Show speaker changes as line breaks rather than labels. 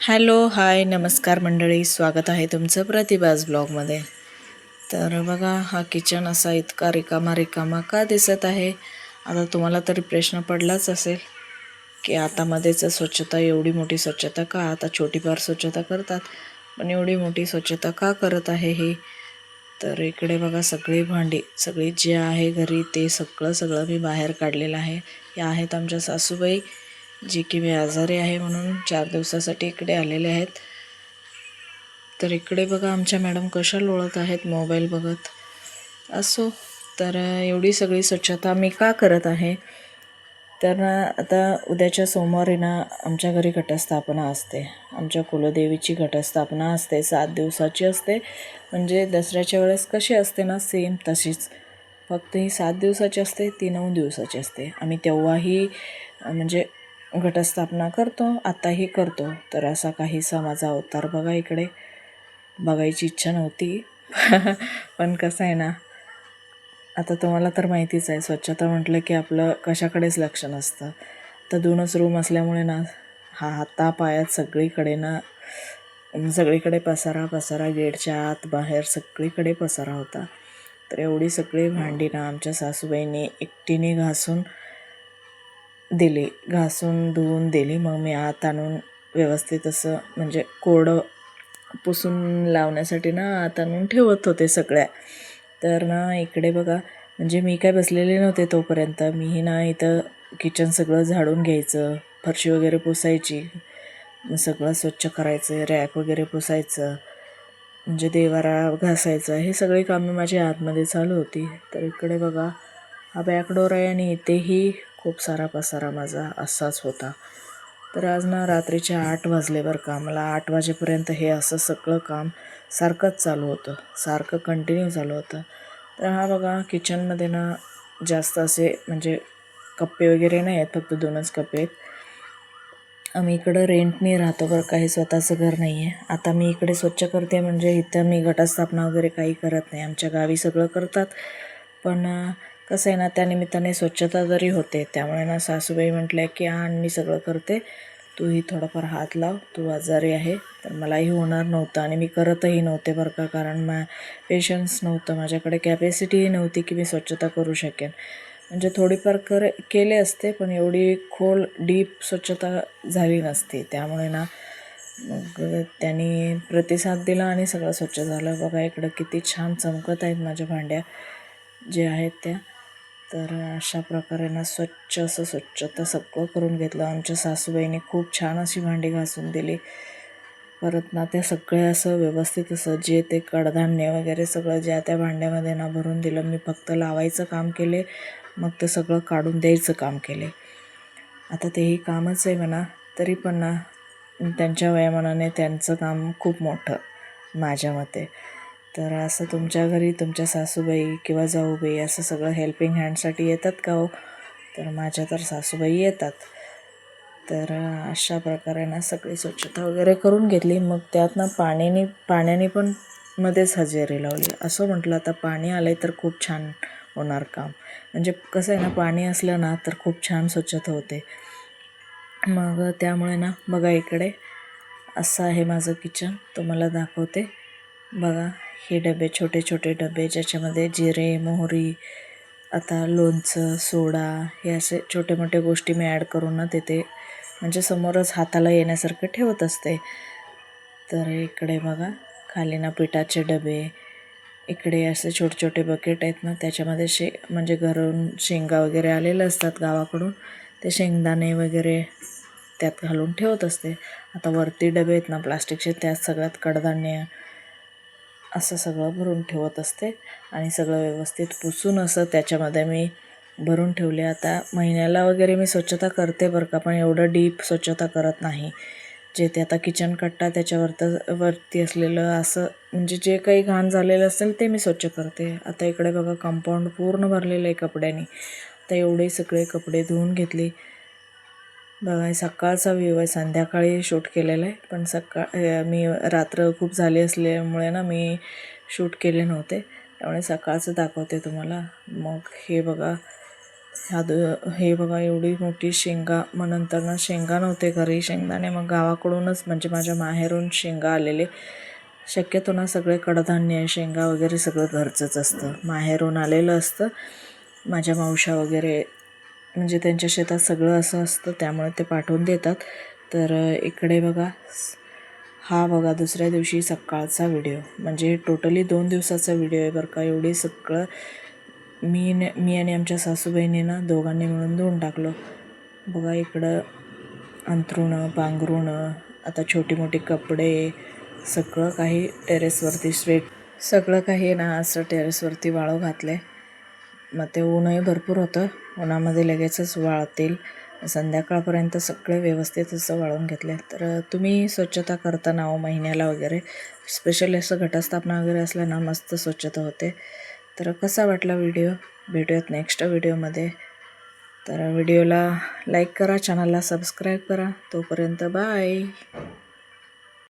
Hello hi नमस्कार मंडळी. स्वागत आहे तुमचं प्रतिभाज ब्लॉगमध्ये. तर बघा हा किचन असा इतका रिकामा रिकामा का दिसत आहे? आता तुम्हाला तरी प्रश्न पडलाच असेल की आता मध्येच स्वच्छता एवढी मोठी स्वच्छता का? आता छोटीफार स्वच्छता करतात पण एवढी मोठी स्वच्छता का करत आहे हे? तर इकडे बघा सगळी भांडी सगळी जे आहे घरी ते सगळं सगळं मी बाहेर काढलेलं आहे. या आहेत आमच्या सासूबाई. जी की मी आजारी आहे म्हणून चार दिवसासाठी इकडे आलेले आहेत. तर इकडे बघा आमच्या मॅडम कशा लोळत आहेत मोबाईल बघत. असो तर एवढी सगळी स्वच्छता मी का करत आहे? तर आता उद्याच्या सोमवारी ना आमच्या घरी घटस्थापना असते. आमच्या कुलदेवीची घटस्थापना असते सात दिवसाची असते. म्हणजे दसऱ्याच्या वेळेस कशी असते ना सेम तशीच. फक्त ही सात दिवसाची असते ती नऊ दिवसाची असते. आम्ही तेव्हाही म्हणजे घटस्थापना करतो आताही करतो. तर असा काहीसा माझा अवतार बघा इकडे. बघायची इच्छा नव्हती. पण कसं आहे ना आता तुम्हाला तर माहितीच आहे स्वच्छता म्हटलं की आपलं कशाकडेच लक्ष नसतं. तर दोनच रूम असल्यामुळे ना हा हाता पायात सगळीकडे ना सगळीकडे पसारा पसारा गेटच्या आत बाहेर सगळीकडे पसारा होता. तर एवढी सगळी भांडी ना आमच्या सासूबाईंनी एकटीने घासून दिली घासून धुवून दिली. मग मी आत आणून व्यवस्थित असं म्हणजे कोरडं पुसून लावण्यासाठी ना आत आणून ठेवत होते सगळ्या. तर ना इकडे बघा म्हणजे मी काय बसलेले नव्हते तोपर्यंत. मीही ना इथं किचन सगळं झाडून घ्यायचं फरशी वगैरे पुसायची सगळं स्वच्छ करायचं रॅक वगैरे पुसायचं म्हणजे देवारा घासायचं. हे सगळी कामे माझ्या आतमध्ये चालू होती. तर इकडे बघा हा बॅकडोर आहे आणि इथेही खूप सारा पसारा माझा असाच होता. तर आज ना रात्रीचे आठ वाजले बरं का. मला आठ वाजेपर्यंत हे असं सगळं काम सारखंच चालू होतं. सारखं कंटिन्यू चालू होतं. तर हा बघा किचनमध्ये ना जास्त असे म्हणजे कप्पे वगैरे नाही आहेत फक्त दोनच कप्पे आहेत. आम्ही इकडं रेंटने राहतो बरं काही स्वतःचं घर नाही आहे आता मी इकडे स्वच्छ करते म्हणजे इथं मी घटस्थापना वगैरे काही करत नाही. आमच्या गावी सगळं करतात. पण कसं आहे ना त्यानिमित्ताने स्वच्छता जरी होते त्यामुळे ना सासूबाई म्हटल्या की आण मी सगळं करते. तूही थोडाफार हात लाव. तू आजारी आहे. तर मलाही होणार नव्हतं आणि मी करतही नव्हते बरं का कारण मा पेशन्स नव्हतं. माझ्याकडे कॅपॅसिटीही नव्हती की मी स्वच्छता करू शकेन. म्हणजे थोडीफार कर केले असते पण एवढी खोल डीप स्वच्छता झाली नसती. त्यामुळे ना मग त्यांनी प्रतिसाद दिला आणि सगळं स्वच्छ झालं. बघा इकडं किती छान चमकत आहेत माझ्या भांड्या जे आहेत त्या. तर अशा प्रकारे ना स्वच्छ असं स्वच्छता सगळं करून घेतलं. आमच्या सासूबाईने खूप छान अशी भांडी घासून दिली. परत ना ते सगळे असं व्यवस्थित असं जे ते कडधान्य वगैरे सगळं ज्या त्या भांड्यामध्ये ना भरून दिलं. मी फक्त लावायचं काम केले मग ते सगळं काढून द्यायचं काम केले. आता तेही कामच आहे म्हणा तरी पण ना त्यांच्या वयामानाने त्यांचं काम खूप मोठं माझ्या मते. तर असं तुमच्या घरी तुमच्या सासूबाई किंवा जाऊबाई असं सगळं हेल्पिंग हँडसाठी येतात का हो? तर माझ्या तर सासूबाई येतात. तर अशा प्रकारे ना सगळी स्वच्छता वगैरे करून घेतली. मग त्यात ना पाण्याने पाण्याने पण मध्येच हजेरी लावली. असं म्हटलं आता पाणी आलं तर खूप छान होणार काम. म्हणजे कसं आहे ना पाणी असलं ना तर खूप छान स्वच्छता होते. मग त्यामुळे ना बघा इकडे असं आहे माझं किचन तुम्हाला दाखवते. बघा हे डबे छोटे छोटे डबे ज्याच्यामध्ये जिरे मोहरी आता लोणचं सोडा हे असे छोटे मोठे गोष्टी मी ॲड करून ना तिथे म्हणजे समोरच हाताला येण्यासारखं ठेवत असते. तर इकडे बघा खाली ना पिठाचे डबे इकडे असे छोटे छोटे बकेट आहेत ना त्याच्यामध्ये शे म्हणजे घरून शेंगा वगैरे आलेले असतात गावाकडून ते शेंगदाणे वगैरे त्यात घालून ठेवत असते. आता वरती डबे आहेत ना प्लास्टिकचे त्यात सगळ्यात कडधान्य असं सगळं भरून ठेवत असते आणि सगळं व्यवस्थित पुसून असं त्याच्यामध्ये मी भरून ठेवले. आता महिन्याला वगैरे मी स्वच्छता करते बरं का पण एवढं डीप स्वच्छता करत नाही. जे ते आता किचन कट्टा त्याच्यावरत वरती असलेलं असं म्हणजे जे काही घाण झालेलं असेल ते मी स्वच्छ करते. आता इकडे बघा कंपाऊंड पूर्ण भरलेलं आहे कपड्यांनी. आता एवढे सगळे कपडे धुवून घेतले. बघा सकाळचा व्ह्यू आहे. संध्याकाळी शूट केलेला आहे. पण सकाळ मी रात्र खूप झाली असल्यामुळे ना मी शूट केले नव्हते. त्यामुळे सकाळचं दाखवते तुम्हाला. मग हे बघा. ह्या द हे बघा एवढी मोठी शेंगा. मग नंतर ना शेंगा नव्हते घरी. शेंगदाणे मग गावाकडूनच म्हणजे माझ्या माहेरून शेंगा आलेले. शक्यतो ना सगळे कडधान्य शेंगा वगैरे सगळं घरचंच असतं. माहेरून आलेलं असतं. माझ्या मावशा वगैरे म्हणजे त्यांच्या शेतात सगळं असं असतं त्यामुळे ते पाठवून देतात. तर इकडे बघा हा बघा दुसऱ्या दिवशी सकाळचा व्हिडिओ. म्हणजे टोटली दोन दिवसाचा व्हिडिओ आहे बरं का. एवढी सगळं मी न मी आणि आमच्या सासूबाईने ना दोघांनी मिळून धुवून टाकलो. बघा इकडं अंथरुणं पांघरुणं आता छोटी मोठी कपडे सगळं काही टेरेसवरती स्वेट सगळं काही ना असं टेरेसवरती वाळू घातलं आहे मग ते ऊनही भरपूर होतं. उन्हामध्ये लगेचच वाळतील. संध्याकाळपर्यंत सगळे व्यवस्थित असं वाळून घेतले. तर तुम्ही स्वच्छता करताना हो महिन्याला वगैरे. स्पेशली असं घटस्थापना वगैरे असलं ना मस्त स्वच्छता होते. तर कसा वाटला व्हिडिओ? भेटूयात नेक्स्ट व्हिडिओमध्ये. तर व्हिडिओला लाईक करा चॅनलला सबस्क्राईब करा. तोपर्यंत बाय